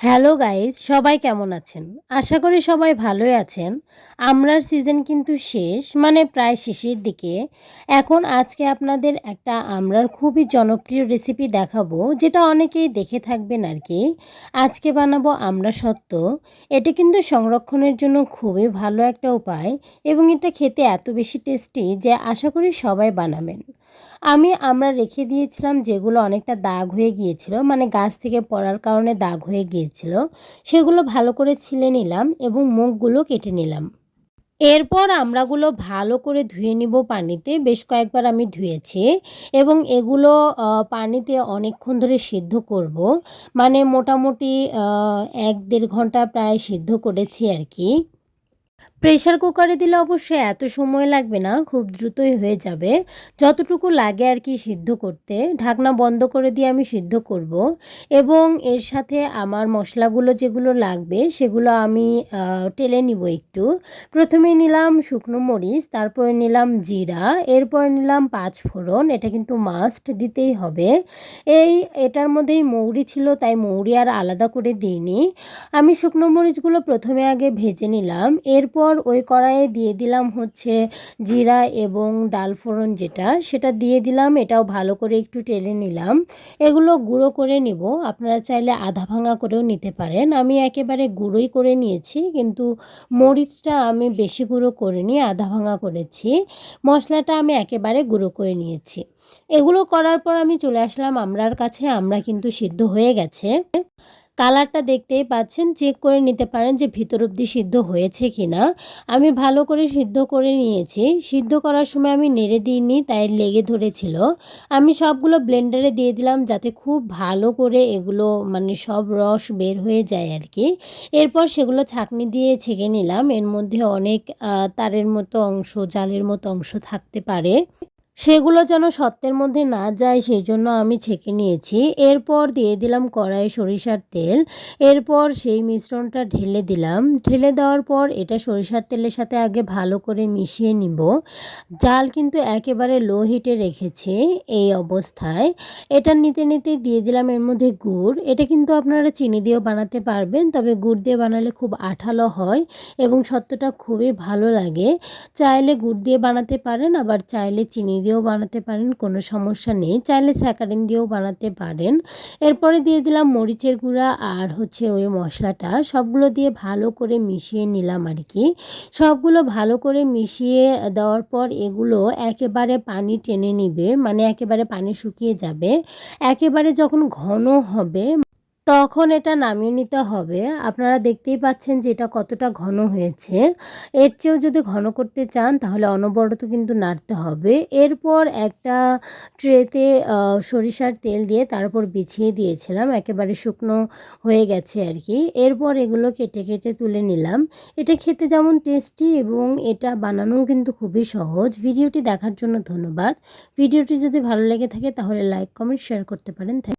Hello guys সবাই কেমন আছেন? আশা করি সবাই ভালোই আছেন। আমরার সিজন কিন্তু শেষ মানে প্রায় শেষের দিকে। এখন আজকে আপনাদের একটা আমরার খুবই জনপ্রিয় রেসিপি দেখাবো, যেটা অনেকেই দেখে থাকবেন আর কি। আজকে বানাবো আমরা সত্য। এটা কিন্তু সংরক্ষণের জন্য খুবই ভালো একটা উপায় এবং এটা খেতে এত বেশি টেস্টি যে আশা করি সবাই বানাবেন। আমি, আমরা রেখে দিয়েছিলাম যেগুলো অনেকটা দাগ হয়ে গিয়েছিল মানে গাছ থেকে পড়ার কারণে দাগ হয়ে গিয়েছিল, সেগুলো ভালো করে ছিলে নিলাম এবং মুখগুলো কেটে নিলাম। এরপর আমরাগুলো ভালো করে ধুয়ে নিব পানিতে, বেশ কয়েকবার আমি ধুয়েছি এবং এগুলো পানিতে অনেকক্ষণ ধরে সিদ্ধ করব মানে মোটামুটি এক দেড় ঘণ্টা প্রায় সিদ্ধ করেছি আর কি। প্রেশার কুকারে দিলে অবশ্যই এত সময় লাগবে না, খুব দ্রুতই হয়ে যাবে। যতটুকু লাগে আর কি সিদ্ধ করতে, ঢাকনা বন্ধ করে দিয়ে আমি সিদ্ধ করব। এবং এর সাথে আমার মশলাগুলো যেগুলো লাগবে, সেগুলো আমি টেলে নিব একটু। প্রথমে নিলাম শুকনো মরিচ, তারপরে নিলাম জিরা, এরপর নিলাম পাঁচ ফোড়ন, এটা কিন্তু মাস্ট দিতেই হবে। এই, এটার মধ্যেই মৌরি ছিল, তাই মৌরি আর আলাদা করে দিইনি। আমি শুকনো মরিচগুলো প্রথমে আগে ভেজে নিলাম, এরপর পর ওই কড়াইয়ে দিয়ে দিলাম হচ্ছে জিরা এবং ডাল ফোড়ন যেটা, সেটা দিয়ে দিলাম, এটাও ভালো করে একটু টেলে নিলাম। এগুলো গুঁড়ো করে নিব, আপনারা চাইলে আধা ভাঙা করেও নিতে পারেন। আমি একেবারে গুঁড়োই করে নিয়েছি, কিন্তু মরিচটা আমি বেশি গুঁড়ো করিনি, আধা ভাঙা করেছি। মশলাটা আমি একেবারে গুঁড়ো করে নিয়েছি। এগুলো করার পর আমি চলে আসলাম আমরার কাছে, আমরা কিন্তু সিদ্ধ হয়ে গেছে। কালারটা দেখতেই পাচ্ছেন চেক করে নিতে পারেন যে ভিতর অব্দি সিদ্ধ হয়েছে কি না আমি ভালো করে সিদ্ধ করে নিয়েছি। সিদ্ধ করার সময় আমি নেড়ে দিইনি, তাই লেগে ধরেছিল। আমি সবগুলো ব্লেন্ডারে দিয়ে দিলাম যাতে খুব ভালো করে এগুলো মানে সব রস বের হয়ে যায় আর কি। এরপর সেগুলো ছাকনি দিয়ে ছেঁকে নিলাম। এর মধ্যে অনেক তারের মতো অংশ, জালের মতো অংশ থাকতে পারে। সেগুলো যেন সত্যের মধ্যে না যায়, সেই জন্য আমি ছেঁকে নিয়েছি। এরপর দিয়ে দিলাম কড়াই সরিষার তেল। এরপর সেই মিশ্রণটা ঢেলে দিলাম। ঢেলে দেওয়ার পর এটা সরিষার তেলের সাথে আগে ভালো করে মিশিয়ে নিব। জাল কিন্তু একেবারে লো হিটে রেখেছি এই অবস্থায়। এটা নিতে নিতে দিয়ে দিলাম এর মধ্যে গুড়। এটা কিন্তু আপনারা চিনি দিয়েও বানাতে পারবেন, তবে গুড় দিয়ে বানালে খুব আঠালো হয় এবং সত্যটা খুবই ভালো লাগে। চাইলে গুড় দিয়ে বানাতে পারেন, আবার চাইলে চিনি দিয়ে দিয়েও বানাতে পারেন, কোনো সমস্যা নেই। চাইলে স্যাকারিন দিয়েও বানাতে পারেন। এরপরে দিয়ে দিলাম মরিচের গুঁড়া আর হচ্ছে ওই মশলাটা। সবগুলো দিয়ে ভালো করে মিশিয়ে নিলাম আর কি। সবগুলো ভালো করে মিশিয়ে দেওয়ার পর এগুলো একেবারে পানি টেনে নিবে মানে একেবারে পানি শুকিয়ে যাবে। একেবারে যখন ঘন হবে তখন এটা নামিয়ে নিতে হবে। আপনারা দেখতেই পাচ্ছেন যে এটা কতটা ঘন হয়েছে। এর চেয়েও যদি ঘন করতে চান তাহলে অনবরত কিন্তু নাড়তে হবে। এরপর একটা ট্রেতে সরিষার তেল দিয়ে তারপর বিছিয়ে দিয়েছিলাম। একেবারে শুকনো হয়ে গেছে আর কি। এরপর এগুলো কেটে কেটে তুলে নিলাম। এটা খেতে যেমন টেস্টি এবং এটা বানানোও কিন্তু খুবই সহজ। ভিডিওটি দেখার জন্য ধন্যবাদ। ভিডিওটি যদি ভালো লেগে থাকে তাহলে লাইক, কমেন্ট, শেয়ার করতে পারেন।